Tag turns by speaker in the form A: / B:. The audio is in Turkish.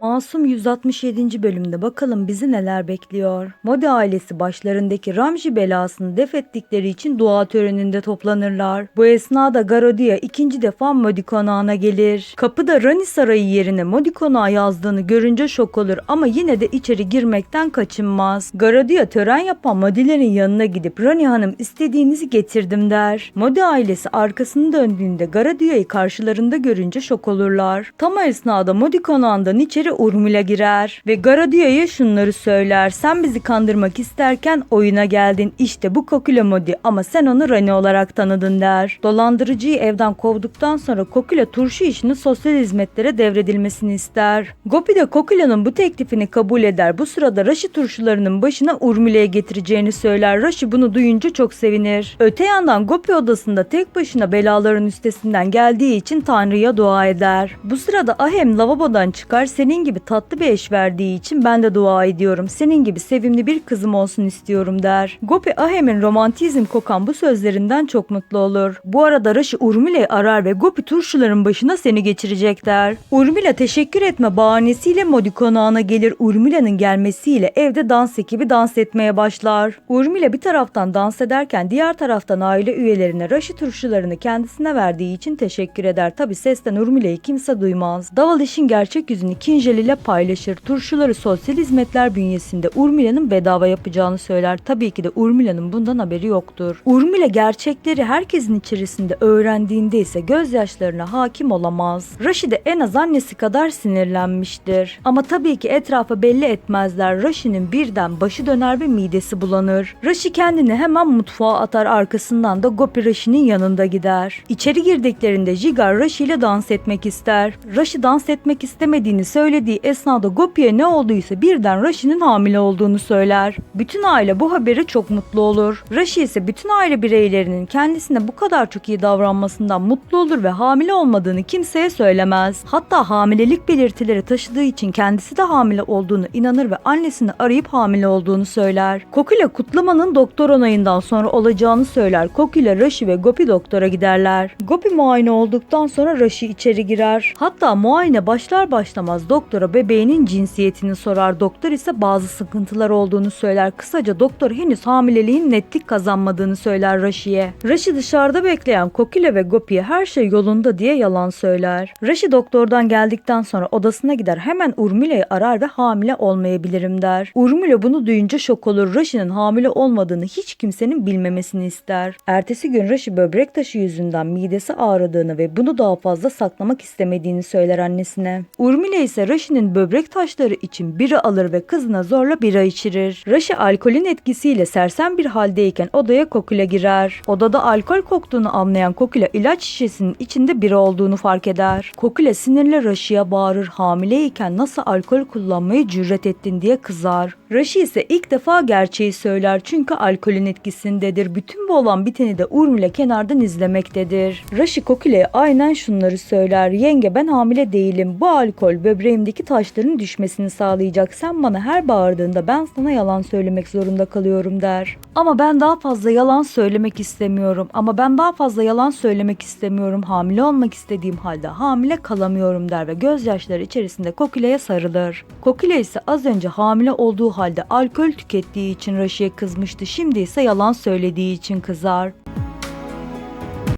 A: Masum 167. bölümde bakalım bizi neler bekliyor. Modi ailesi başlarındaki Ramji belasını def ettikleri için dua töreninde toplanırlar. Bu esnada Garodia ikinci defa Modi konağına gelir. Kapıda Rani Sarayı yerine Modi konağı yazdığını görünce şok olur ama yine de içeri girmekten kaçınmaz. Garodia tören yapan Modilerin yanına gidip Rani Hanım istediğinizi getirdim der. Modi ailesi arkasını döndüğünde Garodia'yı karşılarında görünce şok olurlar. Tam o esnada Modi konağından içeri Urmila girer ve Garodia'ya şunları söyler. Sen bizi kandırmak isterken oyuna geldin. İşte bu Kokula Modi ama sen onu Rani olarak tanıdın der. Dolandırıcıyı evden kovduktan sonra Kokula turşu işini sosyal hizmetlere devredilmesini ister. Gopi de Kokula'nın bu teklifini kabul eder. Bu sırada Rashi turşularının başına Urmila'ya getireceğini söyler. Rashi bunu duyunca çok sevinir. Öte yandan Gopi odasında tek başına belaların üstesinden geldiği için Tanrı'ya dua eder. Bu sırada Ahem lavabodan çıkar. Senin gibi tatlı bir eş verdiği için ben de dua ediyorum. Senin gibi sevimli bir kızım olsun istiyorum der. Gopi Ahem'in romantizm kokan bu sözlerinden çok mutlu olur. Bu arada Rashi Urmila'yı arar ve Gopi turşuların başına seni geçirecek der. Urmila teşekkür etme bahanesiyle Modi konağına gelir. Urmila'nın gelmesiyle evde dans ekibi dans etmeye başlar. Urmila bir taraftan dans ederken diğer taraftan aile üyelerine Rashi turşularını kendisine verdiği için teşekkür eder. Tabi sesten Urmila'yı kimse duymaz. Daval işin gerçek yüzünü Kinjal ile paylaşır. Turşuları sosyal hizmetler bünyesinde Urmila'nın bedava yapacağını söyler. Tabii ki de Urmila'nın bundan haberi yoktur. Urmila gerçekleri herkesin içerisinde öğrendiğinde ise gözyaşlarına hakim olamaz. Rashi de en az annesi kadar sinirlenmiştir. Ama tabii ki etrafa belli etmezler. Rashi'nin birden başı döner ve midesi bulanır. Rashi kendini hemen mutfağa atar arkasından da Gopi Rashi'nin yanında gider. İçeri girdiklerinde Jigar Rashi ile dans etmek ister. Rashi dans etmek istemediğini söylediği esnada Gopi'ye ne olduysa birden Rashi'nin hamile olduğunu söyler. Bütün aile bu habere çok mutlu olur. Rashi ise bütün aile bireylerinin kendisine bu kadar çok iyi davranmasından mutlu olur ve hamile olmadığını kimseye söylemez. Hatta hamilelik belirtileri taşıdığı için kendisi de hamile olduğunu inanır ve annesini arayıp hamile olduğunu söyler. Kokila kutlamanın doktor onayından sonra olacağını söyler. Kokila, Rashi ve Gopi doktora giderler. Gopi muayene olduktan sonra Rashi içeri girer. Hatta muayene başlar başlamaz doktora bebeğinin cinsiyetini sorar. Doktor ise bazı sıkıntılar olduğunu söyler. Kısaca doktor henüz hamileliğin netlik kazanmadığını söyler Rashi'ye. Rashi dışarıda bekleyen Kokila ve Gopi'ye her şey yolunda diye yalan söyler. Rashi doktordan geldikten sonra odasına gider hemen Urmila'yı arar ve hamile olmayabilirim der. Urmila bunu duyunca şok olur. Rashi'nin hamile olmadığını hiç kimsenin bilmemesini ister. Ertesi gün Rashi böbrek taşı yüzünden midesi ağrıdığını ve bunu daha fazla saklamak istemediğini söyler annesine. Urmila ise Rashi'nin böbrek taşları için bira alır ve kızına zorla bira içirir. Rashi alkolün etkisiyle sersem bir haldeyken odaya Kokula girer. Odada alkol koktuğunu anlayan Kokula ilaç şişesinin içinde bira olduğunu fark eder. Kokula sinirle Rashi'ye bağırır. Hamileyken nasıl alkol kullanmayı cüret ettin diye kızar. Rashi ise ilk defa gerçeği söyler çünkü alkolün etkisindedir. Bütün bu olan biteni de Urmila kenardan izlemektedir. Rashi Kokula'ya aynen şunları söyler. Yenge ben hamile değilim. Bu alkol böbreğimdeki taşların düşmesini sağlayacak. Sen bana her bağırdığında ben sana yalan söylemek zorunda kalıyorum der. Ama ben daha fazla yalan söylemek istemiyorum. Ama ben daha fazla yalan söylemek istemiyorum. Hamile olmak istediğim halde hamile kalamıyorum der ve gözyaşları içerisinde Kokula'ya sarılır. Kokula ise az önce hamile olduğu halde alkol tükettiği için Rashi'ye kızmıştı. Şimdi ise yalan söylediği için kızar.